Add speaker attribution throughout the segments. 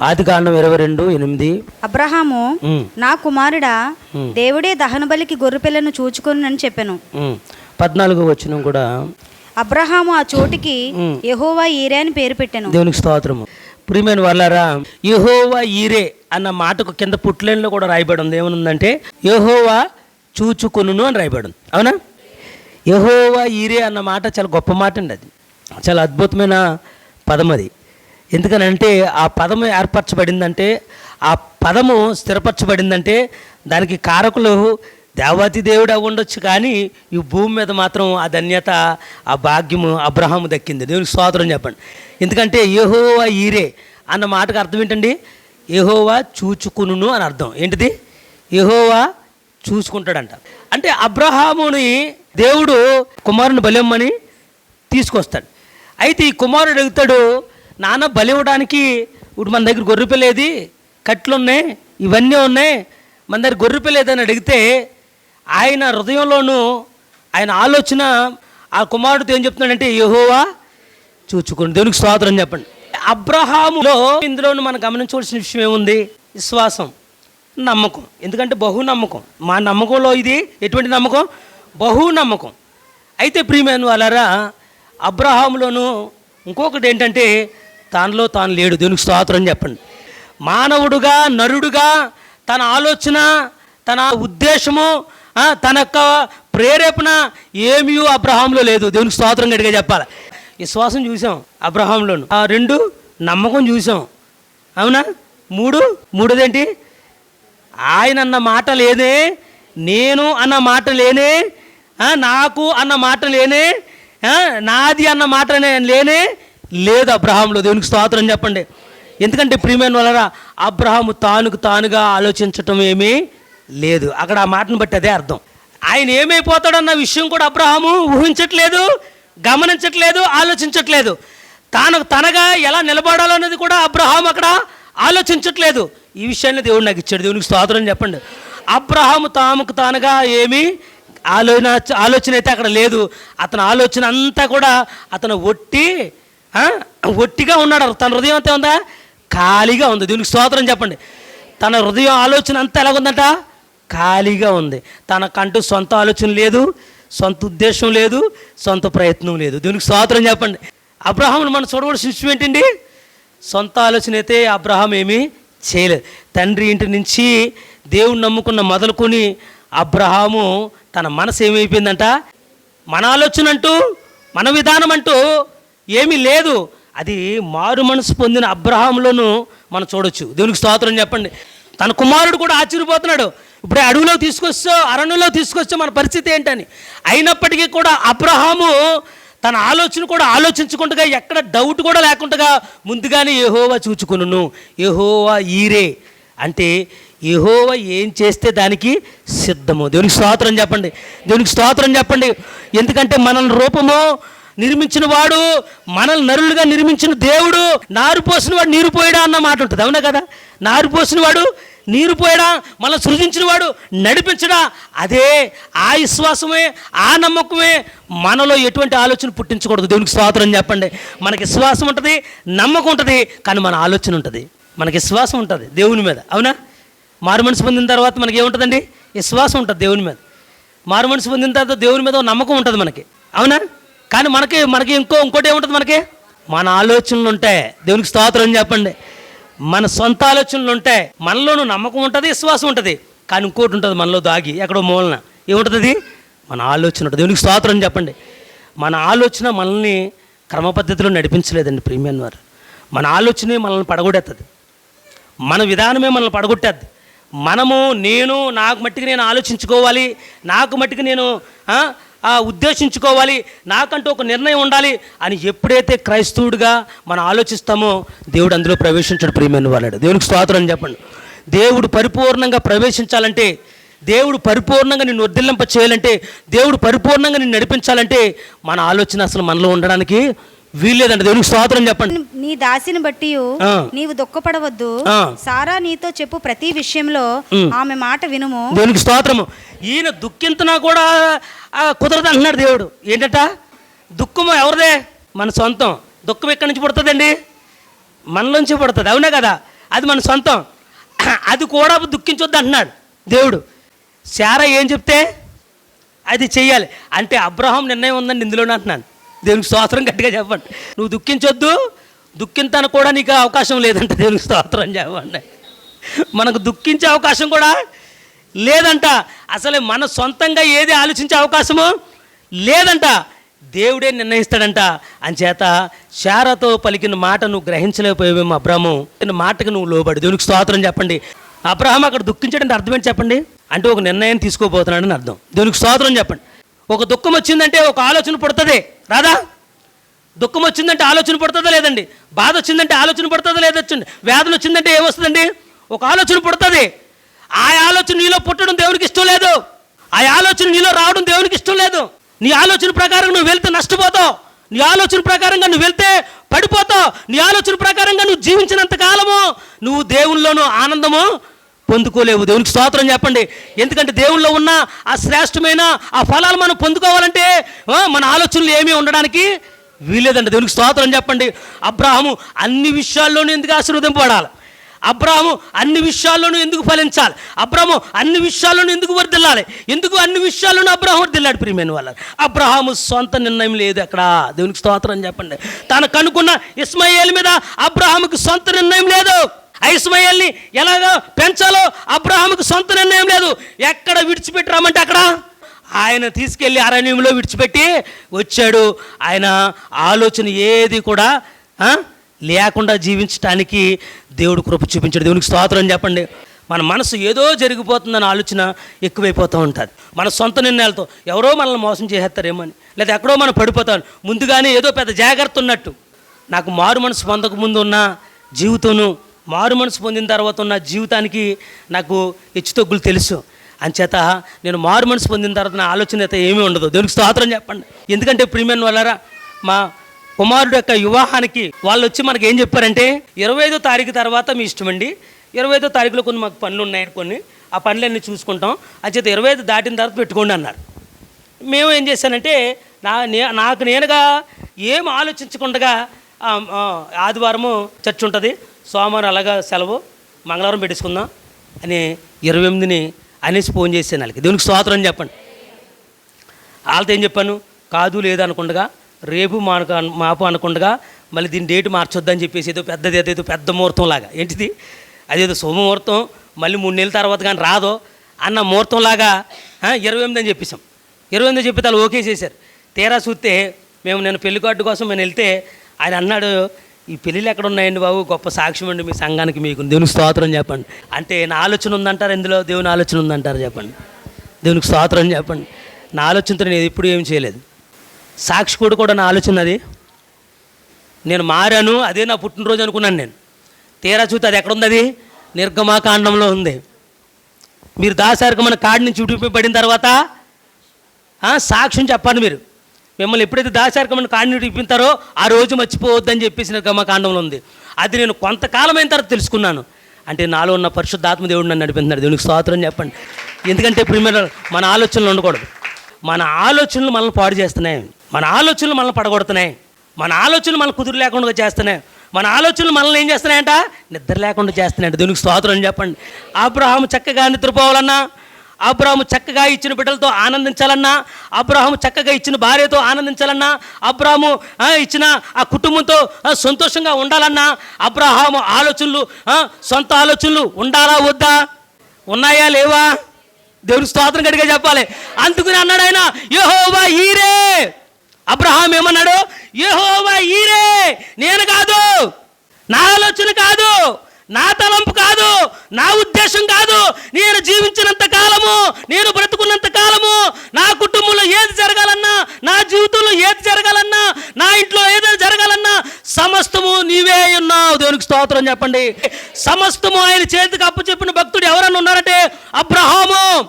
Speaker 1: ఆది కాండం ఇరవై రెండు ఎనిమిది.
Speaker 2: అబ్రహాము నా కుమారుడా దేవుడే దహన బలికి గొర్రెపిల్లను చూచుకొనని చెప్పాను.
Speaker 1: ఉమ్. పద్నాలుగు వచ్చిన కూడా.
Speaker 2: అబ్రహాము ఆ చోటికి. యెహోవా ఈరే అని పేరు పెట్టాను.
Speaker 1: దేవునికి స్తోత్రము. ప్రియమైన వాళ్ళారా యహోవా ఈరే అన్న మాటకు కింద పుట్లేన్లో కూడా రాయబడి ఉంది. ఏమనుందంటే యహోవా చూచుకొనును అని రాయబడి ఉంది. అవునా? యహోవా ఈరే అన్న మాట చాలా గొప్ప మాట అండి అది. చాలా అద్భుతమైన పదం అది. ఎందుకనంటే ఆ పదము ఏర్పరచబడిందంటే ఆ పదము స్థిరపరచబడిందంటే దానికి కారకులు దేవాతి దేవుడు ఉండొచ్చు కానీ ఈ భూమి మీద మాత్రం ఆ ధన్యత ఆ భాగ్యము అబ్రహాము దక్కింది. దేవునికి స్తోత్రం చెప్పండి. ఎందుకంటే యహోవా ఈరే అన్న మాటకు అర్థం ఏంటండి? యహోవా చూచుకును అని అర్థం. ఏంటిది? యహోవా చూసుకుంటాడంట. అంటే అబ్రహాముని దేవుడు కుమారుని బలెమ్మని తీసుకొస్తాడు. అయితే ఈ కుమారుడు అడుగుతాడు నాన్న బలి ఇవ్వడానికి ఇప్పుడు మన దగ్గర గొర్రెపిల్లేది కట్లు ఉన్నాయి ఇవన్నీ ఉన్నాయి. మన దగ్గర గొర్రెపిల్ల ఏదని అడిగితే ఆయన హృదయంలోనూ ఆయన ఆలోచన ఆ కుమారుడితో ఏం చెప్తున్నాడంటే యహోవా చూచుకోండి దేవునికి స్తోత్రం చెప్పండి. అబ్రహాములో ఇందులో మనం గమనించవలసిన విషయం ఏముంది? విశ్వాసం నమ్మకం. ఎందుకంటే బహు నమ్మకం. మా నమ్మకంలో ఇది ఎటువంటి నమ్మకం? బహు నమ్మకం. అయితే ప్రియమైన వాళ్ళారా అబ్రహాములోను ఇంకొకటి ఏంటంటే తానులో తాను లేడు. దేవునికి స్తోత్రం చెప్పండి. మానవుడుగా నరుడుగా తన ఆలోచన తన ఉద్దేశము తన యొక్క ప్రేరేపణ ఏమీ అబ్రహాంలో లేదు. దేవునికి స్తోత్రం గడిగా చెప్పాలి. విశ్వాసం చూసాం అబ్రహాంలోను ఆ రెండు నమ్మకం చూసాం. అవునా? మూడు? మూడోదేంటి? ఆయన అన్న మాట లేనే నేను అన్న మాట లేనే నాకు అన్న మాట లేనే నాది అన్న మాట లేనే లేదు అబ్రహాంలో దేవునికి స్తోత్రం చెప్పండి. ఎందుకంటే ప్రియమైన వలరా అబ్రహాము తానుకు తానుగా ఆలోచించటం ఏమీ లేదు. అక్కడ ఆ మాటను బట్టి అదే అర్థం. ఆయన ఏమైపోతాడన్న విషయం కూడా అబ్రహాము ఊహించట్లేదు గమనించట్లేదు ఆలోచించట్లేదు. తాను తనగా ఎలా నిలబడాలో అనేది కూడా అబ్రహాం అక్కడ ఆలోచించట్లేదు. ఈ విషయాన్ని దేవుడు నాకు ఇచ్చాడు. దేవునికి స్తోత్రం చెప్పండి. అబ్రహాము తాముకు తానుగా ఏమీ ఆలోచన ఆలోచన అయితే అక్కడ లేదు. అతని ఆలోచన అంతా కూడా అతను ఒట్టి ఒట్టిగా ఉన్నాడు తన హృదయం అంతే ఉందా ఖాళీగా ఉంది. దీనికి స్తోత్రం చెప్పండి. తన హృదయం ఆలోచన అంతా ఎలాగుందంట? ఖాళీగా ఉంది. తనకంటూ సొంత ఆలోచన లేదు సొంత ఉద్దేశం లేదు సొంత ప్రయత్నం లేదు. దీనికి స్తోత్రం చెప్పండి. అబ్రహాంను మనం చూడవలసిన విషయం ఏంటండి? సొంత ఆలోచన అయితే అబ్రహాం ఏమీ చేయలేదు. తండ్రి ఇంటి నుంచి దేవుని నమ్ముకున్న మొదలుకొని అబ్రహాము తన మనసు ఏమైపోయిందంట? మన ఆలోచన అంటూ మన విధానం అంటూ ఏమీ లేదు. అది మారు మనసు పొందిన అబ్రహాంలోను మనం చూడొచ్చు. దేవునికి స్తోత్రం చెప్పండి. తన కుమారుడు కూడా ఆశ్చర్యపోతున్నాడు. ఇప్పుడే అడవిలో తీసుకొచ్చో అరణ్యంలో తీసుకొచ్చో మన పరిస్థితి ఏంటని. అయినప్పటికీ కూడా అబ్రహాము తన ఆలోచన కూడా ఆలోచించుకుంటగా ఎక్కడ డౌట్ కూడా లేకుండా ముందుగానే ఏహోవా చూచుకును ఏహోవా ఈరే. అంటే యెహోవా ఏం చేస్తే దానికి సిద్ధము. దేవునికి స్తోత్రం చెప్పండి. దేవునికి స్తోత్రం చెప్పండి. ఎందుకంటే మనల్ని రూపము నిర్మించిన వాడు మనల్ని నరులుగా నిర్మించిన దేవుడు నారు పోసిన వాడు నీరు పోయడా అన్న మాట ఉంటుంది అవునా కదా? నారు పోసిన వాడు నీరు పోయడా మనల్ని సృజించిన వాడు నడిపించడా? అదే ఆ విశ్వాసమే ఆ నమ్మకమే మనలో ఎటువంటి ఆలోచన పుట్టించకూడదు. దేవునికి స్వాతంత్రం చెప్పండి. మనకి విశ్వాసం ఉంటుంది నమ్మకం ఉంటుంది కానీ మన ఆలోచన ఉంటుంది. మనకి విశ్వాసం ఉంటుంది దేవుని మీద అవునా? మారు మనసు పొందిన తర్వాత మనకి ఏముంటుందండి? విశ్వాసం ఉంటుంది దేవుని మీద. మారు మనసు పొందిన తర్వాత దేవుని మీద నమ్మకం ఉంటుంది మనకి అవునా? కానీ మనకి మనకి ఇంకో ఇంకోటి ఏముంటుంది మనకి? మన ఆలోచనలు ఉంటాయి. దేవునికి స్తోత్రం చెప్పండి. మన సొంత ఆలోచనలు ఉంటాయి. మనలోనూ నమ్మకం ఉంటుంది విశ్వాసం ఉంటుంది. కానీ ఇంకోటి ఉంటుంది మనలో దాగి ఎక్కడో మూలన. ఏముంటుంది మన ఆలోచన ఉంటుంది. దేవునికి స్తోత్రం చెప్పండి. మన ఆలోచన మనల్ని క్రమ పద్ధతిలో నడిపించలేదండి ప్రీమియం వారు. మన ఆలోచనే మనల్ని పడగొట్టేస్తుంది మన విధానమే మనల్ని పడగొట్టేద్ది మనము నేను నాకు మట్టికి నేను ఆలోచించుకోవాలి. నాకు మట్టికి నేను ఉద్దేశించుకోవాలి నాకంటూ ఒక నిర్ణయం ఉండాలి అని ఎప్పుడైతే క్రైస్తవుడిగా మనం ఆలోచిస్తామో దేవుడు అందులో ప్రవేశించడు ప్రియమైన వాళ్ళాడు దేవునికి స్తోత్రం అని చెప్పండి. దేవుడు పరిపూర్ణంగా ప్రవేశించాలంటే దేవుడు పరిపూర్ణంగా నిన్ను వర్ధిల్లింప చేయాలంటే దేవుడు పరిపూర్ణంగా నిన్ను నడిపించాలంటే మన ఆలోచన అసలు మనలో ఉండడానికి వీల్లేదండి. దేవునికి స్తోత్రం చెప్పండి.
Speaker 2: నీ దాసిని బట్టి. నీవు దుఃఖపడవద్దు. సారా నీతో చెప్పు ప్రతి విషయంలో. ఆమె మాట వినుము.
Speaker 1: దేవునికి స్తోత్రము. ఈయన దుఃఖించినా కూడా కుదరదు అంటున్నాడు దేవుడు. ఏంటట? దుఃఖము ఎవరిదే? మన సొంతం. దుఃఖం ఎక్కడి నుంచి పుడుతుందండి? మనలోంచి పుడుతుంది. అవునా కదా? అది మన సొంతం. అది కూడా దుఃఖించొద్దు అంటున్నాడు దేవుడు. శారా ఏం చెప్తే? అది చెయ్యాలి. అంటే అబ్రహం నిర్ణయం ఉందండి ఇందులోనే అంటున్నాను. దేవునికి స్తోత్రం గట్టిగా చెప్పండి. నువ్వు దుఃఖించొద్దు. దుఃఖింతాను కూడా నీకు అవకాశం లేదంట దేవునికి స్తోత్రం చెప్పండి. మనకు దుఃఖించే అవకాశం కూడా లేదంట. అసలు మన సొంతంగా ఏది ఆలోచించే అవకాశము? లేదంట. దేవుడే నిర్ణయిస్తాడంట. అంచేత శారతో పలికిన మాట నువ్వు గ్రహించలేకపోయావేమో అబ్రాహము. మాటకు నువ్వు లోబడి. దేవునికి స్తోత్రం చెప్పండి. అబ్రహం అక్కడ దుఃఖించడానికి అర్థం ఏంటి చెప్పండి? అంటే ఒక నిర్ణయం తీసుకోబోతున్నాడని అర్థం. దేవునికి స్తోత్రం చెప్పండి. ఒక దుఃఖం వచ్చిందంటే ఒక ఆలోచన పుడుతుంది. రాదా? దుఃఖం వచ్చిందంటే ఆలోచన పడుతుందా లేదండి? బాధ వచ్చిందంటే ఆలోచన పడుతుందా లేదండి వేదన వచ్చిందంటే ఏమొస్తుందండి ఒక ఆలోచన పుడుతుంది. ఆ ఆలోచన నీలో పుట్టడం దేవునికి ఇష్టం లేదు. ఆ ఆలోచన నీలో రావడం దేవునికి ఇష్టం లేదు. నీ ఆలోచన ప్రకారం నువ్వు వెళ్తే నష్టపోతావు. నీ ఆలోచన ప్రకారంగా నువ్వు వెళ్తే పడిపోతావు. నీ ఆలోచన ప్రకారంగా నువ్వు జీవించినంత కాలము నువ్వు దేవునిలోనూ ఆనందము పొందుకోలేవు. దేవునికి స్తోత్రం చెప్పండి. ఎందుకంటే దేవుల్లో ఉన్న ఆ శ్రేష్టమైన ఆ ఫలాలు మనం పొందుకోవాలంటే మన ఆలోచనలు ఏమీ ఉండడానికి వీలేదండి దేవునికి స్తోత్రం చెప్పండి. అబ్రాహము అన్ని విషయాల్లోనూ ఎందుకు ఆశీర్వదింపబడాలి? అబ్రాహము అన్ని విషయాల్లోనూ ఎందుకు ఫలించాలి? అబ్రాహము అన్ని విషయాల్లోనూ ఎందుకు వర్దిల్లాలి ఎందుకు అన్ని విషయాల్లోనూ అబ్రాహం వర్దిల్లాడు ప్రియమైన వాళ్ళు? అబ్రహాము సొంత నిర్ణయం లేదు అక్కడ. దేవునికి స్తోత్రం చెప్పండి. తను కనుక్కున్న ఇస్మాయిల్ మీద అబ్రహాముకి సొంత నిర్ణయం లేదు. ఆ ఇస్మాయిల్ని పెంచాలో అబ్రహాముకి సొంత నిర్ణయం లేదు. ఎక్కడ విడిచిపెట్టి రమ్మంటే అక్కడ? ఆయన తీసుకెళ్ళి అరణ్యంలో విడిచిపెట్టి వచ్చాడు. ఆయన ఆలోచన ఏది కూడా లేకుండా జీవించడానికి దేవుడు కృప చూపించాడు. దేవునికి స్తోత్రం చెప్పండి. మన మనసు ఏదో జరిగిపోతుందన్న ఆలోచన ఎక్కువైపోతూ ఉంటుంది. మన సొంత నిర్ణయాలతో ఎవరో మనల్ని మోసం చేసేస్తారేమో అని. లేదా ఎక్కడో మనం పడిపోతాం. ముందుగానే ఏదో పెద్ద జాగ్రత్త ఉన్నట్టు. నాకు మారు మనసు పొందకముందు ఉన్న జీవితంను మారు మనసు పొందిన తర్వాత ఉన్న జీవితానికి నాకు హెచ్చుతగ్గులు తెలుసు. అంచేత నేను మారు మనసు పొందిన తర్వాత నా ఆలోచన అయితే ఏమీ ఉండదు. దేవునికి స్తోత్రం చెప్పండి. ఎందుకంటే ప్రియమైన వాళ్ళరా మా కుమారుడు యొక్క వివాహానికి వాళ్ళు వచ్చి మనకి ఏం చెప్పారంటే ఇరవై ఐదో తారీఖు తర్వాత మీ ఇష్టం అండి. ఇరవై ఐదో తారీఖులో కొన్ని మాకు పనులు ఉన్నాయి కొన్ని. ఆ పనులన్నీ చూసుకుంటాం. అంచేత ఇరవై ఐదు దాటిన తర్వాత పెట్టుకోండి అన్నారు. మేము ఏం చేశానంటే నా నే- నాకు నేనుగా ఏం ఆలోచించకుండా ఆదివారము చర్చ్ ఉంటుంది. సోమవారం అలాగా సెలవు. మంగళవారం పెట్టేసుకుందాం అని ఇరవై ఎనిమిదిని అనేసి ఫోన్ చేశాను వాళ్ళకి. దేవునికి స్తోత్రం చెప్పండి. వాళ్ళతో ఏం చెప్పాను? కాదు లేదు అనుకుండగా రేపు మాకు మాపు అనకుండా మళ్ళీ దీని డేట్ మార్చొద్దని చెప్పేసి ఏదో పెద్దది ఏదో పెద్ద ముహూర్తం లాగా ఏంటిది? అదేదో సోమముహూర్తం మళ్ళీ మూడు నెలల తర్వాత కానీ రాదో అన్న ముహూర్తం లాగా ఇరవై ఎనిమిది అని చెప్పేసాం ఇరవై ఎనిమిది చెప్పి వాళ్ళు ఓకే చేశారు. తీరా చూస్తే మేము నేను పెళ్ళి కార్డు కోసం నేను వెళ్తే ఆయన అన్నాడు ఈ పెళ్ళిళ్ళు ఎక్కడ ఉన్నాయండి బాబు? గొప్ప సాక్ష్యం అండి మీ సంఘానికి మీకు దేవునికి స్తోత్రం చెప్పండి. అంటే నా ఆలోచన ఉందంటారు ఇందులో? దేవుని ఆలోచన ఉందంటారు చెప్పండి. దేవునికి స్తోత్రం చెప్పండి. నా ఆలోచనతో నేను ఎప్పుడు ఏం చేయలేదు. సాక్షి కూడా కూడా నా ఆలోచన అది. నేను మారాను అదే నా పుట్టినరోజు అనుకున్నాను నేను. తీరా చూస్తే అది ఎక్కడ ఉంది అది నిర్గమాకాండంలో ఉంది. మీరు దాసారికమైన కాడి నుంచి విడిపడిన తర్వాత సాక్ష్యం చెప్పండి మీరు. మిమ్మల్ని ఎప్పుడైతే దాసారికమైన కాడిని విడిపిస్తారో ఆ రోజు మర్చిపోవద్దని చెప్పేసి నిర్గమకాండంలో ఉంది. అది నేను కొంతకాలం అయిన తర్వాత తెలుసుకున్నాను. అంటే నాలో ఉన్న పరిశుద్ధాత్మ దేవుడు నన్ను నడిపిస్తున్నాడు. దేవునికి స్వాతంత్రం చెప్పండి. ఎందుకంటే ప్రిమియర్ మన ఆలోచనలు ఉండకూడదు. మన ఆలోచనలు మనల్ని పాడు చేస్తున్నాయి. మన ఆలోచనలు మనల్ని పడగొడుతున్నాయి. మన ఆలోచనలు మనల్ని కుదురు లేకుండా చేస్తున్నాయి. మన ఆలోచనలు మనల్ని ఏం చేస్తున్నాయంట? నిద్ర లేకుండా చేస్తున్నాయంట దీనికి స్తోత్రం చెప్పండి. అబ్రహాము చక్కగా నిద్రపోవాలన్నా అబ్రాహము చక్కగా ఇచ్చిన బిడ్డలతో ఆనందించాలన్నా అబ్రాహము చక్కగా ఇచ్చిన భార్యతో ఆనందించాలన్నా అబ్రాహము ఇచ్చిన ఆ కుటుంబంతో సంతోషంగా ఉండాలన్నా అబ్రహాము ఆలోచనలు సొంత ఆలోచనలు ఉండాలా వద్దా? ఉన్నాయా లేవా? దేవుని స్తోత్రం గట్టిగా చెప్పాలి. అందుకుని అన్నాడు ఆయన యెహోవా ఈరే! అబ్రహాం ఏమన్నాడు? యహోవా ఈరే నేను కాదు. నా ఆలోచన కాదు. నా తలంపు కాదు. నా ఉద్దేశం కాదు. నేను జీవించినంత కాలము నేను బ్రతుకున్నంత కాలము నా కుటుంబంలో ఏది జరగాలన్నా నా జీవితంలో ఏది జరగాలన్నా నా ఇంట్లో ఏదైనా జరగాలన్నా సమస్తము నీవే ఉన్నావు. దేవునికి స్తోత్రం చెప్పండి. సమస్తము ఆయన చేతికి అప్పచెప్పిన భక్తుడు ఎవరన్నా ఉన్నారంటే అబ్రహాము.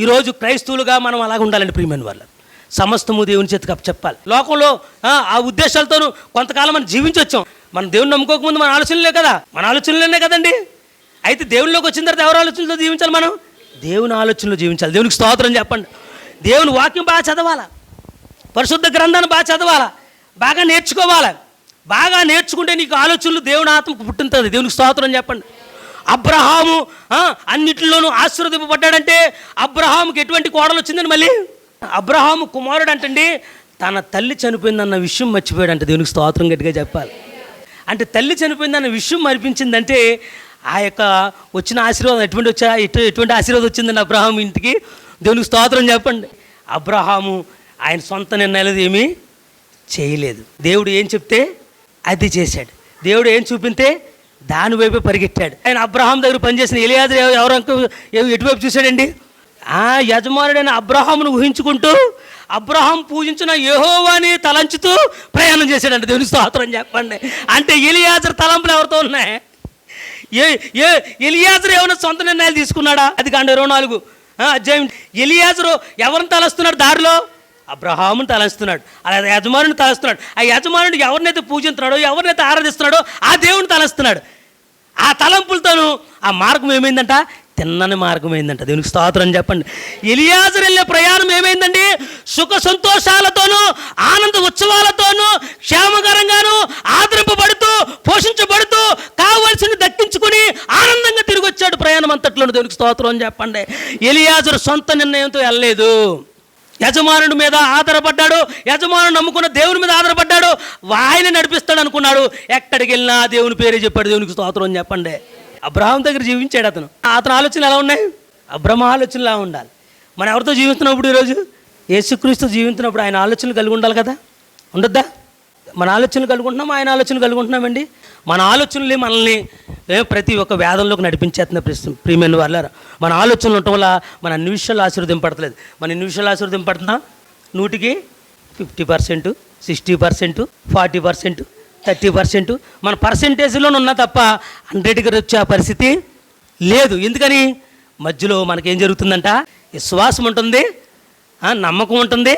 Speaker 1: ఈరోజు క్రైస్తవులుగా మనం అలాగ ఉండాలండి ప్రియమైన వాళ్ళు సమస్తము దేవుని చేతికి చెప్పాలి. లోకంలో ఆ, ఉద్దేశాలతోనూ కొంతకాలం మనం జీవించొచ్చాం మనం దేవుని నమ్ముకోకముందు మన ఆలోచనలే కదా. మన ఆలోచనలేనే కదండి. అయితే దేవునిలోకి వచ్చిన తర్వాత ఎవరి ఆలోచనలో జీవించాలి మనం? దేవుని ఆలోచనలో జీవించాలి. దేవునికి స్తోత్రం చెప్పండి. దేవుని వాక్యం బాగా చదవాలా? పరిశుద్ధ గ్రంథాన్ని బాగా చదవాలా? బాగా నేర్చుకోవాలి? బాగా నేర్చుకుంటే నీకు ఆలోచనలు దేవుని ఆత్మ పుట్టింటుంది దేవునికి స్తోత్రం చెప్పండి. అబ్రహాము అన్నిటిలోనూ ఆశీర్వదింపబడ్డాడంటే అబ్రహాముకి ఎటువంటి కోడలు వచ్చిందని మళ్ళీ? అబ్రహాము కుమారుడు అంటండి తన తల్లి చనిపోయిందన్న విషయం మర్చిపోయాడంట. దేవునికి స్తోత్రం గట్టిగా చెప్పాలి. అంటే తల్లి చనిపోయిందన్న విషయం మరిపించిందంటే ఆ యొక్క వచ్చిన ఆశీర్వాదం ఎటువంటి వచ్చా ఎటు ఎటువంటి ఆశీర్వాదం వచ్చిందండి అబ్రహాం ఇంటికి? దేవునికి స్తోత్రం చెప్పండి. అబ్రహాము ఆయన సొంత నిర్ణయాలు ఏమీ చేయలేదు. దేవుడు ఏం చెప్తే అది చేశాడు. దేవుడు ఏం చూపితే దానివైపే పరిగెట్టాడు ఆయన అబ్రహాం దగ్గర పనిచేసిన ఎలియాజరు ఎవ- ఎవరు ఎటువైపు చూశాడండి? ఆ యజమానుడైన అబ్రహామును ఊహించుకుంటూ అబ్రహాం పూజించిన యహోవాని తలంచుతూ ప్రయాణం చేశాడంట. దేవుని స్తోత్రం చెప్పండి. అంటే ఎలియాజర్ తలంపులు ఎవరితో ఉన్నాయి? ఏ ఏ ఎలియాజరు ఏమైనా సొంత నిర్ణయాలు తీసుకున్నాడా? అది కాండ ఇరవై నాలుగు. అధ్యాయం. ఎలియాజరు ఎవరిని తలస్తున్నాడు దారిలో? అబ్రహాముని తలస్తున్నాడు అలా యజమానుని తలస్తున్నాడు ఆ యజమానుడు ఎవరినైతే పూజిస్తున్నాడో ఎవరినైతే ఆరాధిస్తున్నాడో ఆ దేవుని తలస్తున్నాడు ఆ తలంపులతోనూ ఆ మార్గం ఏమైందంట? తిన్నని మార్గం ఏందంట దేవునికి స్తోత్రం చెప్పండి. ఎలియాజరు వెళ్ళే ప్రయాణం ఏమైందండి? సుఖ సంతోషాలతోనూ ఆనంద ఉత్సవాలతోనూ క్షేమకరంగాను ఆదరింపబడుతూ పోషించబడుతూ కావలసిన దక్కించుకుని ఆనందంగా తిరిగి వచ్చాడు ప్రయాణం అంతట్లోనూ. దేవునికి స్తోత్రం అని చెప్పండి. ఎలియాజరు సొంత నిర్ణయంతో వెళ్ళలేదు. యజమానుడి మీద ఆధారపడ్డాడు. యజమానుడు నమ్ముకున్న దేవుని మీద ఆధారపడ్డాడు. ఆయన నడిపిస్తాడు అనుకున్నాడు ఎక్కడికి వెళ్ళినా దేవుని పేరే చెప్పాడు. దేవునికి స్తోత్రం అని చెప్పండి. అబ్రహాం దగ్గర జీవించాడు అతను. అతని ఆలోచనలు ఎలా ఉన్నాయి? అబ్రహ్మ ఆలోచనలు ఎలా ఉండాలి. మనం ఎవరితో జీవిస్తున్నప్పుడు ఈరోజు? యేసుక్రీస్తు జీవించినప్పుడు ఆయన ఆలోచనలు కలిగి ఉండాలి కదా? ఉండొద్దా? మన ఆలోచనలు కలుగుంటున్నాం ఆయన ఆలోచనలు కలుగుంటున్నామండి మన ఆలోచనలే మనల్ని ప్రతి ఒక్క వేదంలోకి నడిపించేస్తున్న ప్రశ్న ప్రియమైన వాళ్ళ మన ఆలోచనలు ఉండటం వల్ల మన అన్ని విషయాలు ఆశీర్వదింపడతలేదు మన ఎన్ని విషయాలు ఆశీర్వదింపడుతున్నా నూటికి fifty percent sixty percent forty percent thirty percent. మన పర్సెంటేజ్లోనే ఉన్నా తప్ప హండ్రెడ్కి వచ్చే ఆ పరిస్థితి లేదు. ఎందుకని? మధ్యలో మనకేం జరుగుతుందంట? విశ్వాసం ఉంటుంది నమ్మకం ఉంటుంది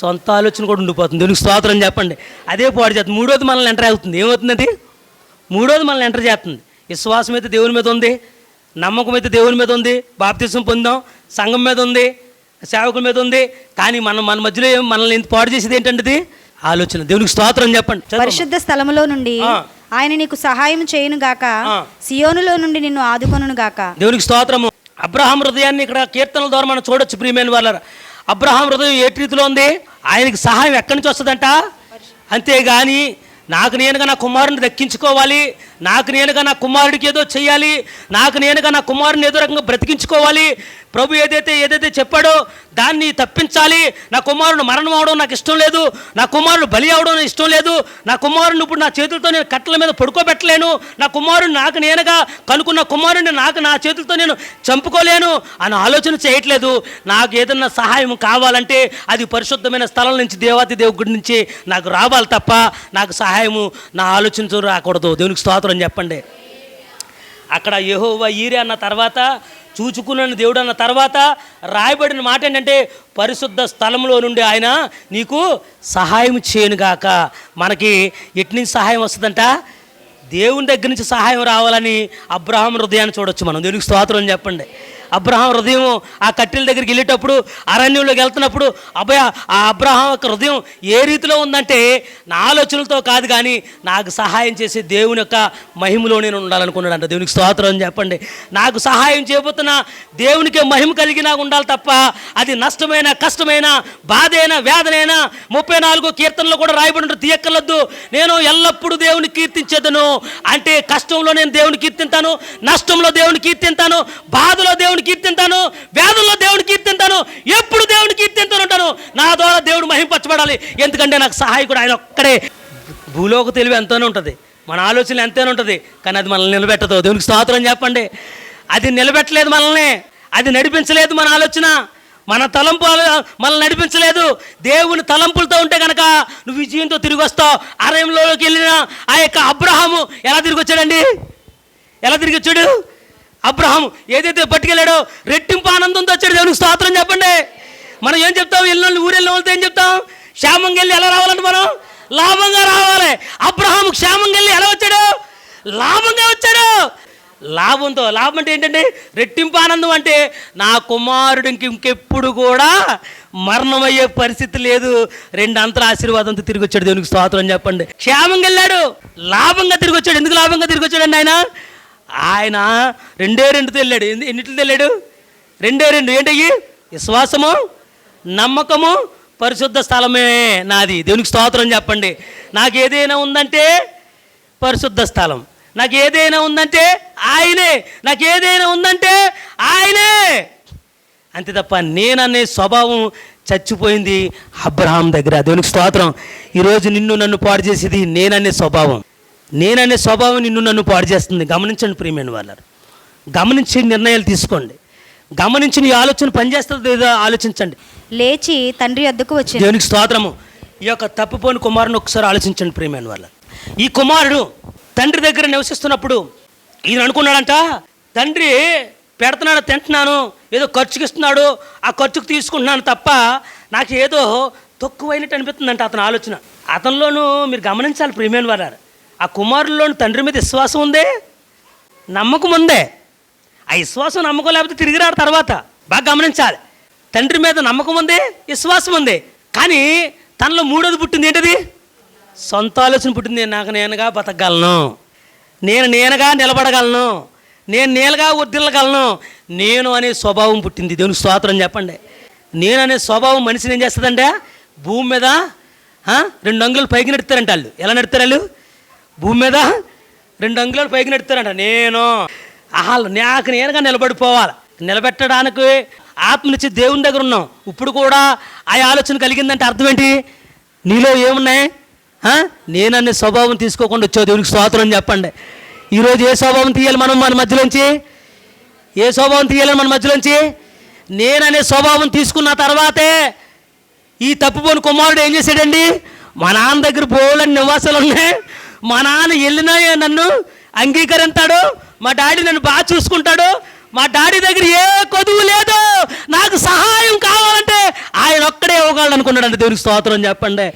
Speaker 1: సొంత ఆలోచన కూడా ఉండిపోతుంది. దీనికి స్తోత్రం చెప్పండి. అదే పాడు చేస్తుంది. మూడోది మనల్ని ఎంటర్ అవుతుంది ఏమవుతుంది అది మూడోది మనల్ని ఎంటర్ చేస్తుంది. విశ్వాసం అయితే దేవుని మీద ఉంది నమ్మకం అయితే దేవుని మీద ఉంది బాప్తిసం పొందాం సంఘం మీద ఉంది సేవకుల మీద ఉంది. కానీ మనం మన మధ్యలో మనల్ని ఇంత పాడు చేసేది ఏంటంటే ఆలోచన. దేవునికి స్తోత్రం చెప్పండి.
Speaker 2: పరిశుద్ధ స్థలములో నుండి. ఆయన నీకు సహాయం చేయును గాక. సియోనులో నుండి నిన్ను ఆదుకొనును గాక. దేవునికి
Speaker 1: దేవునికి స్తోత్రము. అబ్రహాం హృదయాన్ని ఇక్కడ కీర్తనల ద్వారా మనం చూడొచ్చు ప్రియమైన వాళ్ళ అబ్రహాం హృదయం ఏ రీతిలో ఉంది? ఆయనకి సహాయం ఎక్కడి నుంచి వస్తుందంట? అంతేగాని నాకు నేనుగా నా కుమారుని దక్కించుకోవాలి. నాకు నేనుగా నా కుమారుడికి ఏదో చేయాలి నాకు నేనుగా నా కుమారుని ఏదో రకంగా బ్రతికించుకోవాలి. ప్రభు ఏదైతే ఏదైతే చెప్పాడో దాన్ని తప్పించాలి. నా కుమారుడు మరణం అవడం నాకు ఇష్టం లేదు నా కుమారుడు బలి అవడం నాకు ఇష్టం లేదు నా కుమారుని ఇప్పుడు నా చేతులతో నేను కట్టల మీద పడుకోబెట్టలేను నా కుమారుడు నాకు నేనుగా కనుక్కున్న కుమారుడిని నాకు నా చేతులతో నేను చంపుకోలేను అని ఆలోచన చేయట్లేదు. నాకు ఏదన్నా సహాయం కావాలంటే అది పరిశుద్ధమైన స్థలం నుంచి దేవాతి దేవుడి నుంచి నాకు రావాలి తప్ప నాకు సహాయము నా ఆలోచనతో రాకూడదు. దేవునికి స్తోత్రం. చెప్పండి. అక్కడ యెహోవా ఈరే అన్న తర్వాత చూచుకున్న దేవుడు అన్న తర్వాత రాయబడిన మాట ఏంటంటే పరిశుద్ధ స్థలంలో నుండి ఆయన నీకు సహాయం చేయనుగాక మనకి ఎటు నుంచి సహాయం వస్తుందంట? దేవుని దగ్గర నుంచి సహాయం రావాలని అబ్రహాం హృదయాన్ని చూడొచ్చు మనం. దేవునికి స్తోత్రం చెప్పండి. అబ్రహాం హృదయం ఆ కట్టెల దగ్గరికి వెళ్ళేటప్పుడు అరణ్యంలోకి వెళ్తున్నప్పుడు అభయ ఆ అబ్రహాం యొక్క హృదయం ఏ రీతిలో ఉందంటే నా ఆలోచనలతో కాదు కానీ నాకు సహాయం చేసే దేవుని యొక్క మహిమలో నేను ఉండాలనుకున్నాడు అంట దేవునికి స్తోత్రం అని చెప్పండి. నాకు సహాయం చేయబోతున్న దేవునికి మహిమ కలిగినా ఉండాలి తప్ప అది నష్టమైన కష్టమైన బాధైన వేదనైనా ముప్పై నాలుగో కీర్తనలో కూడా రాయబడి తీయక్కర్లొద్దు. నేను ఎల్లప్పుడూ దేవుని కీర్తించేదను. అంటే కష్టంలో నేను దేవుని కీర్తింతాను నష్టంలో దేవుని కీర్తింతాను బాధలో దేవుని కీర్తింతాను వేదనలో దేవుని కీర్తింతాను ఎప్పుడు దేవుని కీర్తింతాను ఉంటాను నా ద్వారా దేవుడు మహింపరచబడాలి. ఎందుకంటే నాకు సహాయకుడు ఆయన ఒక్కడే. భూలోక తెలివి ఎంతోనే ఉంటుంది. మన ఆలోచన ఎంతైనా ఉంటుంది. కానీ అది మనల్ని నిలబెట్టదు. దేవునికి స్తోత్రం చెప్పండి. అది నిలబెట్టలేదు మనల్ని. అది నడిపించలేదు మన ఆలోచన. మన తలంపు మనల్ని నడిపించలేదు. దేవుని తలంపులతో ఉంటే కనుక నువ్వు విజయంతో తిరిగి వస్తావు. అరణ్యంలోకి వెళ్ళిన ఆ యొక్క అబ్రహాము ఎలా తిరిగి వచ్చాడండి? ఎలా తిరిగి వచ్చాడు? అబ్రహాం ఏదైతే పట్టుకెళ్ళాడో రెట్టింపు ఆనందంతో వచ్చాడు దేవునికి స్తోత్రం చెప్పండి. మనం ఏం చెప్తాం? వెళ్ళిన ఊరెళ్ళిన వాళ్ళతో ఏం చెప్తాం? క్షేమంగా వెళ్ళి ఎలా రావాలంటే మనం? లాభంగా రావాలి. అబ్రహాం క్షేమంగా వెళ్ళి ఎలా వచ్చాడు? లాభంగా వచ్చాడు. లాభంతో లాభం అంటే ఏంటంటే రెట్టింపు ఆనందం అంటే నా కుమారుడు ఇంకెప్పుడు కూడా మరణమయ్యే పరిస్థితి లేదు. రెండు అంతల ఆశీర్వాదంతో తిరిగి వచ్చాడు దేవునికి స్తోత్రం చెప్పండి. క్షేమంగా వెళ్ళాడు. లాభంగా తిరిగి వచ్చాడు. ఎందుకు లాభంగా తిరిగి వచ్చాడండి ఆయన? ఆయన రెండే రెండుతో వెళ్ళాడు. ఎన్ని- ఎన్నిటితో వెళ్ళాడు? రెండే రెండు. ఏంటయ్యి? విశ్వాసము నమ్మకము పరిశుద్ధ స్థలమే నాది. దేవునికి స్తోత్రం చెప్పండి. నాకు ఏదైనా ఉందంటే పరిశుద్ధ స్థలం. నాకు ఏదైనా ఉందంటే ఆయనే. నాకు ఏదైనా ఉందంటే ఆయనే. అంతే తప్ప నేననే స్వభావం చచ్చిపోయింది అబ్రహాం దగ్గర. దేవునికి స్తోత్రం. ఈరోజు నిన్ను నన్ను పాడు చేసేది నేననే స్వభావం. నేననే స్వభావం నిన్ను నన్ను పాడు చేస్తుంది. గమనించండి ప్రియమైన వాళ్ళారు. గమనించి నిర్ణయాలు తీసుకోండి. గమనించి నీ ఆలోచన పనిచేస్తుంది లేదో ఆలోచించండి.
Speaker 2: లేచి తండ్రి వద్దకు వచ్చింది
Speaker 1: దేవునికి స్తోత్రము. ఈ యొక్క తప్పిపోయిన కుమారుని ఒకసారి ఆలోచించండి ప్రియమైన వాళ్ళ ఈ కుమారుడు తండ్రి దగ్గర నివసిస్తున్నప్పుడు ఈయన అనుకున్నాడంట తండ్రి పెడుతున్నాడు తింటున్నాను ఏదో ఖర్చుకి ఇస్తున్నాడు ఆ ఖర్చుకు తీసుకుంటున్నాను తప్ప నాకు ఏదో తక్కువైనట్టు అనిపిస్తుందంట అతని ఆలోచన. అతనిలోనూ మీరు గమనించాలి ప్రియమైన వాళ్ళ ఆ కుమారుల్లోని తండ్రి మీద విశ్వాసం ఉందే? నమ్మకం ఉందే? ఆ విశ్వాసం నమ్మకం లేకపోతే తిరిగి రాడు తర్వాత. బాగా గమనించాలి. తండ్రి మీద నమ్మకం ఉంది విశ్వాసం ఉంది. కానీ తనలో మూడోది పుట్టింది ఏంటిది? సొంత ఆలోచన పుట్టింది. నాకు నేనుగా బతకగలను. నేను నేనుగా నిలబడగలను. నేను నేలుగా వర్దిల్లగలను నేను అనే స్వభావం పుట్టింది. దేవునికి స్తోత్రం చెప్పండి. నేను అనే స్వభావం మనిషిని ఏం చేస్తుందంటే భూమి మీద రెండు అంగులు పైకి నడుతారంట వాళ్ళు ఎలా నడుతారు వాళ్ళు? భూమి మీద రెండు అంగుళాలు పైకి నెడతారంట నేను అసలు నాకు నేనుగా నిలబడిపోవాలి. నిలబెట్టడానికి ఆత్మనిచ్చి దేవుని దగ్గర ఉన్నాం. ఇప్పుడు కూడా ఆ ఆలోచన కలిగిందంటే అర్థం ఏంటి? నీలో ఏమున్నాయి? ఆ? స్వభావం తీసుకోకుండా వచ్చావు. దేవునికి స్తోత్రం చెప్పండి. ఈరోజు ఏ స్వభావం తీయాలి మనం మన మధ్యలోంచి? ఏ స్వభావం తీయాలని మన మధ్యలోంచి? నేననే స్వభావం తీసుకున్న తర్వాతే ఈ తప్పుపోని కుమారుడు ఏం చేశాడండి? మా నాన్న దగ్గర బోలని నివాసాలు ఉన్నాయి. మా నాన్న వెళ్ళినా నన్ను అంగీకరించాడు. మా డాడీ నన్ను బాగా చూసుకుంటాడు. మా డాడీ దగ్గర ఏ కొదువు లేదు. నాకు సహాయం కావాలంటే ఆయన ఒక్కడే ఇవ్వగలడు అనుకున్నాడండి దేవునికి స్తోత్రం చెప్పండి.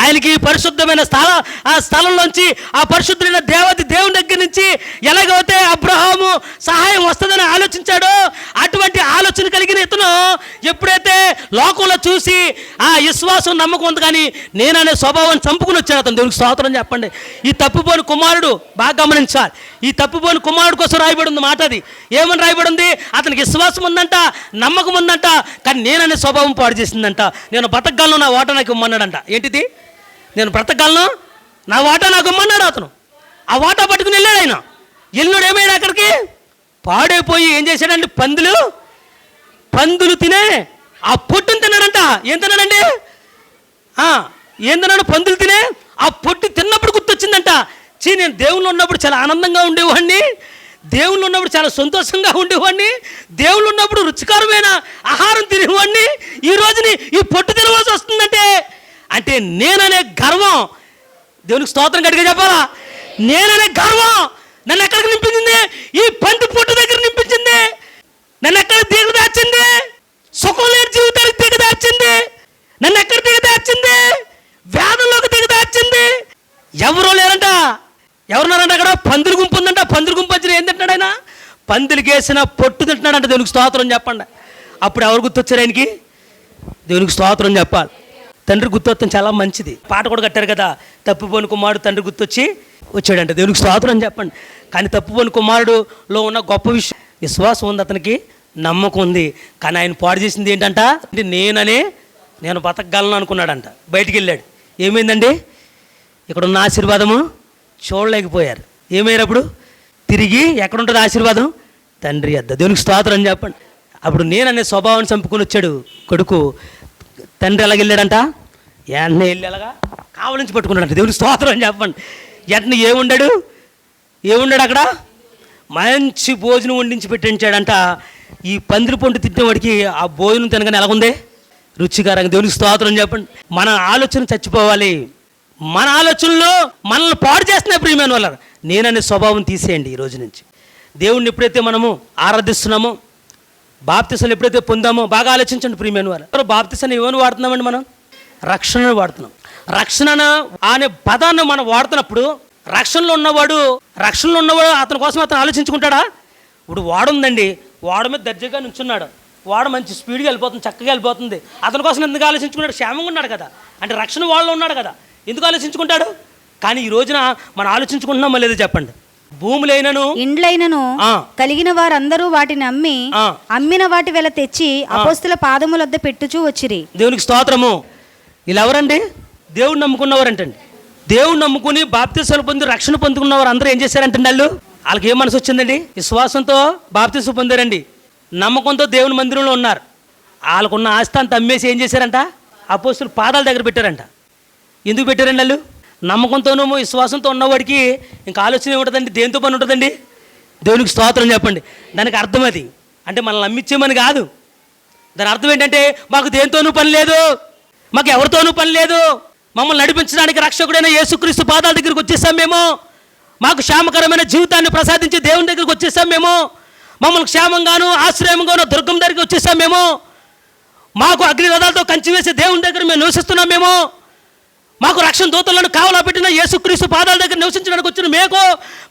Speaker 1: ఆయనకి ఈ పరిశుద్ధమైన స్థల ఆ స్థలంలోంచి ఆ పరిశుద్ధమైన దేవతి దేవుని దగ్గర నుంచి ఎలాగైతే అబ్రహాము సహాయం వస్తుందని ఆలోచించాడో అటువంటి ఆలోచన కలిగిన ఇతను ఎప్పుడైతే లోకంలో చూసి ఆ విశ్వాసం నమ్మకం ఉంది కానీ నేననే స్వభావం చంపుకుని వచ్చాడు అతను దేవునికి స్తోత్రం చెప్పండి. ఈ తప్పుపోని కుమారుడు బాగా గమనించాలి. ఈ తప్పుపోని కుమారుడు కోసం రాయబడి ఉంది మాట అది. ఏమని రాయబడి ఉంది? అతనికి విశ్వాసం ఉందంట నమ్మకం ఉందంట కానీ నేననే స్వభావం పాడు చేసిందంట. నేను బ్రతకాలను నా ఓట నాకు ఇమ్మన్నాడంట. ఏంటిది? నేను బ్రతకగలను నా వాటా నాకు ఇమ్మన్నాడు అతను. ఆ వాటా పట్టుకుని వెళ్ళాడు ఆయన. వెళ్ళినాడు ఏమైనా అక్కడికి? పాడైపోయి ఏం చేశాడండి? పందులు? పందులు తినే ఆ పొట్టును తిన్నాడంట. ఏం తిన్నాడండి? ఏం తిన్నాడు? పందులు తినే ఆ పొట్టు తిన్నప్పుడు గుర్తొచ్చిందంట. చీ నేను దేవుళ్ళు ఉన్నప్పుడు చాలా ఆనందంగా ఉండేవాడిని. దేవుళ్ళు ఉన్నప్పుడు చాలా సంతోషంగా ఉండేవాడిని. దేవుళ్ళు ఉన్నప్పుడు రుచికరమైన ఆహారం తినేవాడిని. ఈ రోజుని ఈ పొట్టు తినవలసి వస్తుందంటే అంటే నేననే గర్వం. దేవునికి స్తోత్రం గట్టిగా చెప్పాలా? నేననే గర్వం. నన్ను ఎక్కడికి నింపించింది? ఈ పంటి పొట్టు దగ్గర నింపించింది. నన్ను ఎక్కడ దిగదార్చింది సుఖం లేని జీవితానికి దిగదార్చింది నన్ను ఎక్కడ వ్యాధుల్లోకి వేదంలోకి దిగదార్చింది ఎవరో లేరంట? ఎవరున్నారంట అక్కడ? పందులు గుంపు ఉందంట. పందులు గుంపు వచ్చిన ఏం తింటున్నాడు ఆయన? పందులకి వేసిన పొట్టు తింటున్నాడంట. దేవునికి స్తోత్రం చెప్పండి. అప్పుడు ఎవరు గుర్తొచ్చారు ఆయనకి? దేవునికి స్తోత్రం చెప్పాలి. తండ్రి గుర్తొత్తం చాలా మంచిది. పాట కూడా కట్టారు కదా తప్పిపోని కుమారుడు తండ్రి గుర్తొచ్చి వచ్చాడంట. దేవునికి స్తోత్రం చెప్పండి. కానీ తప్పిపోని కుమారుడులో ఉన్న గొప్ప విషయం విశ్వాసం ఉంది అతనికి నమ్మకం ఉంది. కానీ ఆయన పాడు చేసింది ఏంటంట? అంటే నేననే నేను బతకగలను అనుకున్నాడంట. బయటికి వెళ్ళాడు. ఏమైందండి? ఇక్కడ ఉన్న ఆశీర్వాదము చూడలేకపోయారు. ఏమైనప్పుడు? తిరిగి ఎక్కడుంటుంది ఆశీర్వాదం? తండ్రి అద్ద. దేవునికి స్తోత్రం అని చెప్పండి. అప్పుడు నేననే స్వభావాన్ని చంపుకొని వచ్చాడు కొడుకు. తండ్రి ఎలాగెళ్ళాడంట వెంటనే వెళ్ళి ఎలాగా? కావలించి పట్టుకున్నాడంట. దేవునికి స్తోత్రం అని చెప్పండి వెంటనే ఏముండాడు ఏముండాడు అక్కడ? మంచి భోజనం వండించి పెట్టించాడంట. ఈ పందిరి పొండు తిట్టినవాడికి ఆ భోజనం తినగానే ఎలాగుంది? రుచికరంగా. దేవునికి స్తోత్రం చెప్పండి. మన ఆలోచన చచ్చిపోవాలి. మన ఆలోచనలో మనల్ని పాడు చేస్తున్నాయి ప్రియమైన వాళ్ళ. నేననే స్వభావం తీసేయండి ఈ రోజు నుంచి. దేవుణ్ణి ఎప్పుడైతే మనము ఆరాధిస్తున్నామో బాప్తిసం ఎప్పుడైతే పొందామో బాగా ఆలోచించండి ప్రియమైన వారు. బాప్తిసాన్ని ఏమని వాడుతున్నామండి మనం? రక్షణను వాడుతున్నాం. రక్షణ అనే పదాన్ని మనం వాడుతున్నప్పుడు రక్షణలో ఉన్నవాడు రక్షణలో ఉన్నవాడు అతని కోసం అతను ఆలోచించుకుంటాడా? ఇప్పుడు వాడుందండి వాడ మీద దర్జాగా నుంచున్నాడు. వాడ మంచి స్పీడ్గా వెళ్ళిపోతుంది చక్కగా వెళ్ళిపోతుంది. అతని కోసం ఎందుకు ఆలోచించుకున్నాడు క్షేమంగా ఉన్నాడు కదా. అంటే రక్షణ వాళ్ళు ఉన్నాడు కదా. ఎందుకు ఆలోచించుకుంటాడు? కానీ ఈ రోజున మనం ఆలోచించుకుంటున్నామో లేదో చెప్పండి. భూములైనను
Speaker 2: ఇండ్లైనను. కలిగిన వారందరూ వాటిని అమ్మి. అమ్మిన వాటి వెల తెచ్చి అపోస్తుల పాదములొద్ద పెట్టుచూ వచ్చిరి.
Speaker 1: దేవునికి స్తోత్రము. వీళ్ళు ఎవరండి దేవుడు నమ్ముకున్నవారంటండి. దేవుడు నమ్ముకుని బాప్తీసాలు పొంది రక్షణ పొందుకున్నవారు అందరూ ఏం చేశారంటండి వాళ్ళు వాళ్ళకి ఏం మనసు వచ్చిందండి? విశ్వాసంతో బాప్తీసు పొందారండి. నమ్మకంతో దేవుని మందిరంలో ఉన్నారు. వాళ్ళకున్న ఆస్తి అంతా అమ్మేసి ఏం చేశారంట? అపోస్తులు పాదాల దగ్గర పెట్టారంట. ఎందుకు పెట్టారండి వాళ్ళు నమ్మకంతోనూ విశ్వాసంతో ఉన్నవాడికి ఇంకా ఆలోచన ఉంటుందండి దేంతో పని ఉంటుందండి? దేవునికి స్తోత్రం చెప్పండి. దానికి అర్థం అది. అంటే మనల్ని నమ్మించేమని కాదు. దాని అర్థం ఏంటంటే మాకు దేంతోనూ పని లేదు. మాకు ఎవరితోనూ పని లేదు. మమ్మల్ని నడిపించడానికి రక్షకుడైన యేసుక్రీస్తు పాదాల దగ్గరికి వచ్చేసాం మేము. మాకు క్షేమకరమైన జీవితాన్ని ప్రసాదించి దేవుని దగ్గరికి వచ్చేసాం మేము. మమ్మల్ని క్షేమంగాను ఆశ్రయంగాను దుర్గం దగ్గరికి వచ్చేసాం మేము. మాకు అగ్ని రథాలతో కంచి వేసి దేవుని దగ్గర మేము నివసిస్తున్నాం మేము. మాకు రక్షణ దూతలను కావలా పెట్టిన యేసుక్రీస్తు పాదాల దగ్గర నివసించడానికి వచ్చిన మేకు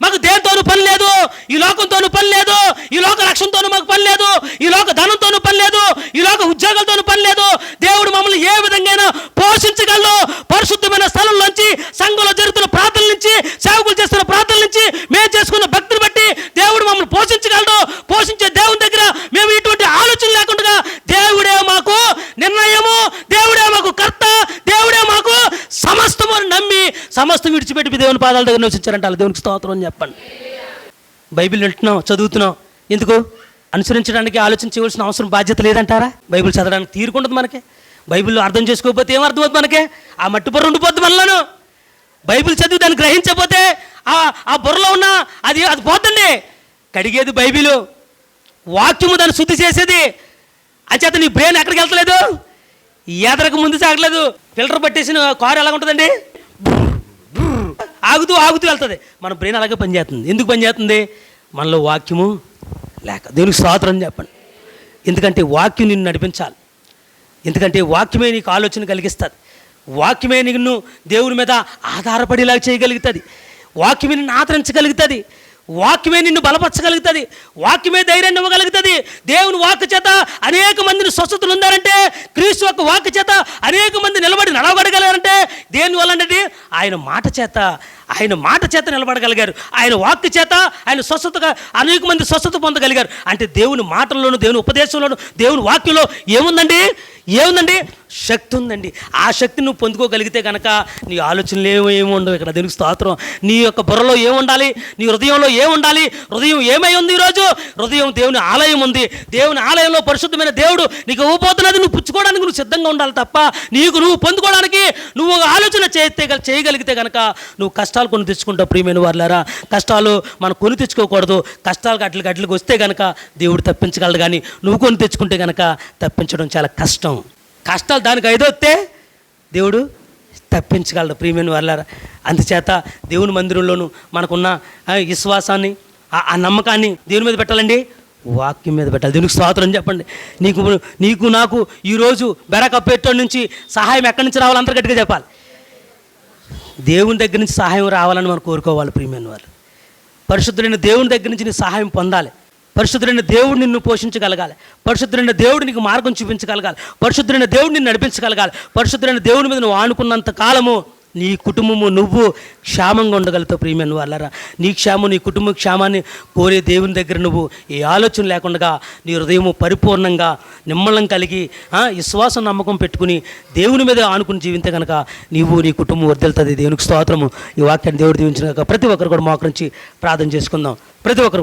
Speaker 1: మాకు దేనితోనూ పని లేదు. ఈ లోకంతోనూ పని లేదు. ఈ లోక రక్షణతోనూ మాకు పని లేదు. ఈ లోక ధనంతోనూ పని లేదు. ఈ లోక ఉద్యోగాలతోనూ పని లేదు. దేవుడు మమ్మల్ని ఏ విధంగా పోషించగలరు పరిశుద్ధమైన స్థలం నుంచి సంఘంలో జరుగుతున్న ప్రార్థనల నుంచి సేవకులు చేస్తున్న ప్రార్థనల నుంచి మేము చేసుకున్న భక్తిని బట్టి దేవుడు మమ్మల్ని పోషించగలడు పోషించే దేవుని దగ్గర మేము ఇటువంటి ఆలోచన లేకుండా దేవుడే మాకు నిర్ణయము దేవుడే మాకు కర్త దేవుడే మాకు సమస్తము అని నమ్మి సమస్తం దేవుని పాదాల దగ్గర నివసించారంట వాళ్ళ దేవునికి స్తోత్రం అని చెప్పండి. బైబిల్ వింటున్నాం చదువుతున్నాం. ఎందుకు? అనుసరించడానికి ఆలోచించవలసిన అవసరం బాధ్యత లేదంటారా? బైబిల్ చదవడానికి తీరుకుంటుంది మనకి. బైబిల్లో అర్థం చేసుకోకపోతే ఏం అర్థమవుతుంది మనకి? ఆ మట్టి బుర్ర ఉండిపోద్ది మనలోను. బైబిల్ చదివి దాన్ని గ్రహించకపోతే ఆ ఆ బుర్రలో ఉన్న అది అది పోతుంది కడిగేది బైబిలు. వాక్యము దాన్ని శుద్ధి చేసేది. అంచేత నీ బ్రెయిన్ ఎక్కడికి వెళ్తలేదు? ఎదరకు ముందు సాగలేదు. ఫిల్టర్ పట్టేసిన కారు ఎలా ఉంటుందండి ఆగుతూ ఆగుతూ వెళ్తుంది. మన బ్రెయిన్ అలాగే పనిచేస్తుంది. ఎందుకు పనిచేస్తుంది? మనలో వాక్యము లేక దేవునికి స్తోత్రం చెప్పండి. ఎందుకంటే వాక్యం నిన్ను నడిపించాలి. ఎందుకంటే వాక్యమే నీకు ఆలోచన కలిగిస్తుంది. వాక్యమే నిన్ను దేవుని మీద ఆధారపడేలాగా చేయగలుగుతుంది. వాక్యమే నిన్ను ఆదరించగలుగుతుంది. వాక్యమే నిన్ను బలపరచగలుగుతుంది. వాక్యమే ధైర్యాన్ని ఇవ్వగలుగుతుంది. దేవుని వాక్ చేత అనేక మందిని స్వస్థతలు ఉందారంటే క్రీస్తు యొక్క వాక్ చేత అనేక మంది నిలబడి నడవగలగారంటే దేని వల్లనండి? ఆయన మాట చేత ఆయన మాట చేత నిలబడగలిగారు. ఆయన వాక్ చేత ఆయన స్వస్థతగా అనేక మంది స్వస్థత పొందగలిగారు. అంటే దేవుని మాటల్లోనూ దేవుని ఉపదేశంలోనూ దేవుని వాక్యంలో ఏముందండి? ఏముందండి? శక్తి ఉందండి. ఆ శక్తిని నువ్వు పొందుకోగలిగితే కనుక నీ ఆలోచనలు ఏమో ఏమి ఉండవు? ఇక్కడ దేవునికి స్తోత్రం. నీ యొక్క బుర్రలో ఏముండాలి? నీ హృదయంలో ఏముండాలి? హృదయం ఏమై ఉంది ఈరోజు? హృదయం దేవుని ఆలయం ఉంది. దేవుని ఆలయంలో పరిశుద్ధమైన దేవుడు నీకు ఇవ్వబోతున్నది నువ్వు పుచ్చుకోవడానికి నువ్వు సిద్ధంగా ఉండాలి తప్ప నీకు నువ్వు పొందుకోవడానికి నువ్వు ఒక ఆలోచన చేస్తే చేయగలిగితే కనుక నువ్వు కష్టాలు కొని తెచ్చుకుంటావు ప్రియమైన వాళ్ళారా కష్టాలు మనం కొని తెచ్చుకోకూడదు. కష్టాలు గట్లకి గట్లకి వస్తే కనుక దేవుడు తప్పించగలడు కానీ నువ్వు కొని తెచ్చుకుంటే కనుక తప్పించడం చాలా కష్టం. కష్టాలు దానికి ఐదొస్తే దేవుడు తప్పించగలడు ప్రియమైన వాళ్ళారా అందుచేత దేవుని మందిరంలోనూ మనకున్న విశ్వాసాన్ని ఆ- ఆ నమ్మకాన్ని దేవుని మీద పెట్టాలండి. వాక్యం మీద పెట్టాలి. దేవునికి స్తోత్రం చెప్పండి. నీకు నీకు నాకు ఈరోజు బెరకప్పేట నుంచి సహాయం ఎక్కడి నుంచి రావాలి? అందరు గట్టిగా చెప్పాలి. దేవుని దగ్గర నుంచి సహాయం రావాలని మనం కోరుకోవాలి ప్రియమైన వాళ్ళు. పరిశుద్ధులైన దేవుని దగ్గర నుంచి నీ సహాయం పొందాలి. పరిశుద్ధుడైన దేవుడు నిన్ను పోషించగలగాలి. పరిశుద్ధుడైన దేవుడు నీకు మార్గం చూపించగలగాలి. పరిశుద్ధుడైన దేవుడు నిన్ను నడిపించగలగాలి. పరిశుద్ధుడైన దేవుని మీద నువ్వు ఆనుకున్నంత కాలము నీ కుటుంబము నువ్వు క్షేమంగా ఉండగలుగుతావు ప్రియమైన వాళ్ళరా. నీ క్షేమం నీ కుటుంబ క్షేమాన్ని కోరే దేవుని దగ్గర నువ్వు ఏ ఆలోచన లేకుండా నీ హృదయము పరిపూర్ణంగా నిమ్మలం కలిగి విశ్వాసం నమ్మకం పెట్టుకుని దేవుని మీద ఆనుకుని జీవితే కనుక నీవు నీ కుటుంబం వర్దెలుతుంది దేవునికి స్తోత్రము. ఈ వాక్యాన్ని దేవుడు దీవించిన ప్రతి ఒక్కరు కూడా మోకరించి ప్రార్థన చేసుకుందాం. ప్రతి ఒక్కరు